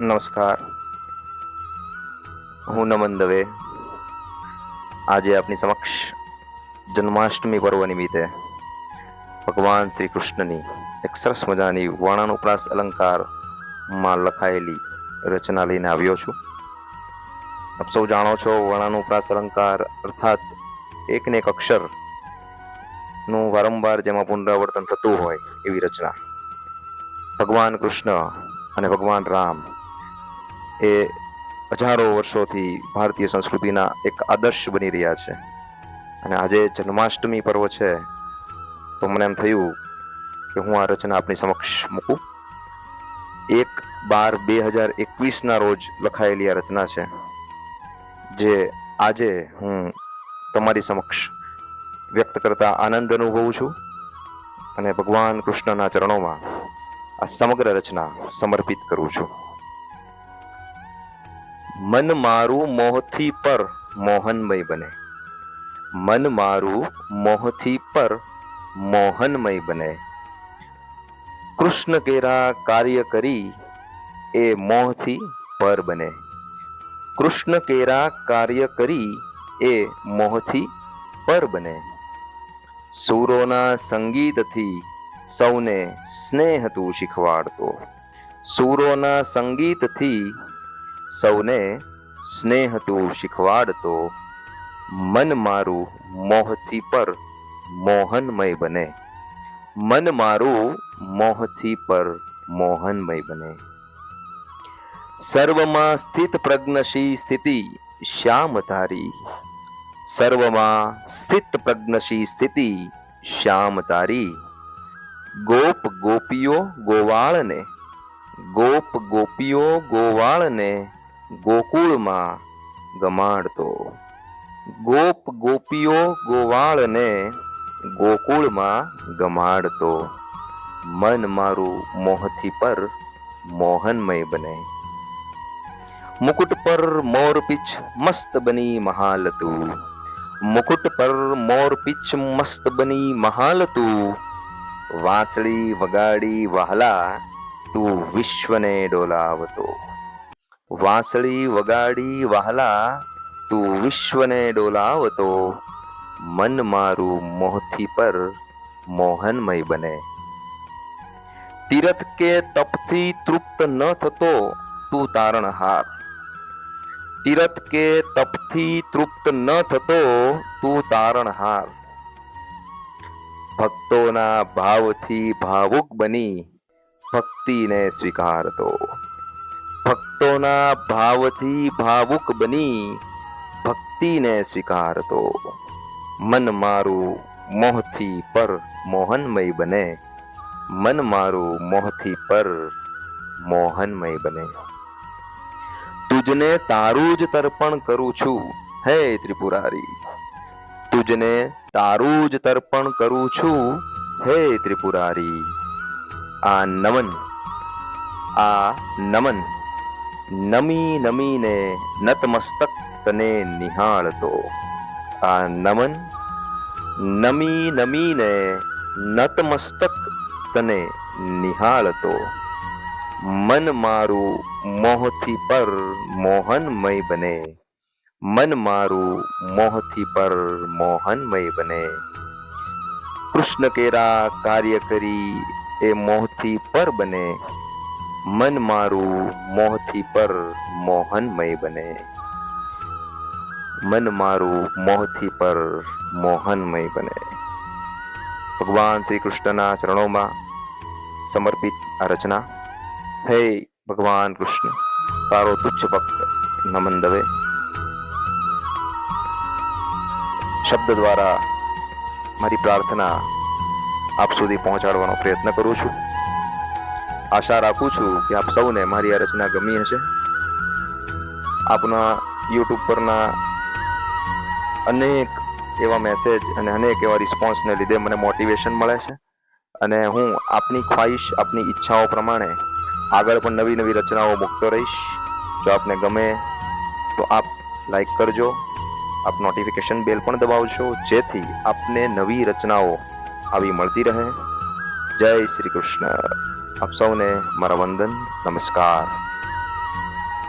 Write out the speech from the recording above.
નમસ્કાર. હું નમન દવે. આજે આપની સમક્ષ જન્માષ્ટમી પર્વ નિમિત્તે ભગવાન શ્રી કૃષ્ણની એક સરસ મજાની વર્ણનુપ્રાસ અલંકારમાં લખાયેલી રચના લઈને આવ્યો છું. આપ સૌ જાણો છો વર્ણાનુપ્રાસ અલંકાર અર્થાત એકને એક અક્ષરનું વારંવાર જેમાં પુનરાવર્તન થતું હોય એવી રચના. ભગવાન કૃષ્ણ અને ભગવાન રામ એ હજારો વર્ષોથી ભારતીય સંસ્કૃતિના એક આદર્શ બની રહ્યા છે. અને આજે જન્માષ્ટમી પર્વ છે, તો મને એમ થયું કે હું આ રચના આપની સમક્ષ મૂકું. એક બાર બે હજાર એકવીસના રોજ લખાયેલી આ રચના છે, જે આજે હું તમારી સમક્ષ વ્યક્ત કરતા આનંદ અનુભવું છું અને ભગવાન કૃષ્ણના ચરણોમાં આ સમગ્ર રચના સમર્પિત કરું છું. મન મારું મોહથી પર મોહનમય બને. મન મારું મોહથી પર મોહનમય બને. કૃષ્ણ કેરા કાર્ય કરી એ મોહથી પર બને. કૃષ્ણ કેરા કાર્ય કરી એ મોહથી પર બને. સૂરોના સંગીતથી સૌને સ્નેહ તું શીખવાડતો. સૂરોના સંગીતથી સૌને સ્નેહ તું શીખવાડતો, મન મારું મોહથી પર મોહનમય બને. મન મારું મોહથી પર મોહનમય બને. સર્વમાં સ્થિત પ્રજ્ઞશી સ્થિતિ શ્યામ તારી? સર્વમાં સ્થિત પ્રજ્ઞશી સ્થિતિ શ્યામ તારી? ગોપ ગોપીઓ ગોવાળને, ગોપ ગોપીઓ ગોવાળને ગોકુળમાં ગમાડતો. ગોપ ગોપીઓ ગોવાળને ગોકુળમાં ગમાડતો. મન મારું મોહથી પર મોહનમય બને. મુકુટ પર મોર પીછ મસ્ત બની મહાલતું. મુકુટ પર મોર પીછ મસ્ત બની મહાલતું. વાંસળી વગાડી વહાલા તું વિશ્વને ડોલાવતો. વાંસળી વગાડી વહાલા, તું વિશ્વને ડોલાવતો, મન મારું મોહથી પર મોહનમય બને. તીરથ કે તપથી તૃપ્ત ન થતો, તું તારણહાર તીરથ કે તપથી તૃપ્ત ન થતો, તું તારણહાર ભક્તોના ભાવથી ભાવુક બની, ભક્તિને સ્વીકારતો. ભક્તોના ભાવથી ભાવુક બની ભક્તિને સ્વીકારતો. મન મારું મોહથી પર મોહનમય બને. મન મારું મોહથી પર મોહનમય બને. તુજને તારું જ તર્પણ કરું છું, હે ત્રિપુરારી. તુજને તારું જ તર્પણ કરું છું, હે ત્રિપુરારી. આ નમન આ નમન. નમી નમીને નતમસ્તક તને નિહાળતો. આ નમન નમી નમીને નતમસ્તક તને નિહાળતો. મન મારું મોહથી પર મોહનમય બને. મન મારું મોહથી પર મોહનમય બને. કૃષ્ણ કેરા કાર્ય કરી એ મોહથી પર બને. મન મારું મોહથી પર મોહનમય બને. મન મારું મોહથી પર મોહનમય બને. ભગવાન શ્રી કૃષ્ણના ચરણોમાં સમર્પિત આ રચના. હે ભગવાન કૃષ્ણ, તારો તુચ્છ ભક્ત નમન દવે. શબ્દ દ્વારા મારી પ્રાર્થના આપ સુધી પહોંચાડવાનો પ્રયત્ન કરું છું. આશા રાખું છું કે આપ સૌને મારી આ રચના ગમી હશે. આપના યુટ્યુબ પરના અનેક એવા મેસેજ અને અનેક એવા રિસ્પોન્સને લીધે મને મોટિવેશન મળે છે. અને હું આપની ખ્વાહિશ, આપની ઈચ્છાઓ પ્રમાણે આગળ પણ નવી નવી રચનાઓ મૂકતો રહીશ. જો આપને ગમે તો આપ લાઈક કરજો. આપ નોટિફિકેશન બેલ પણ દબાવજો, જેથી આપને નવી રચનાઓ આવી મળતી રહે. જય શ્રી કૃષ્ણ. આપ સૌને મારા વંદન નમસ્કાર.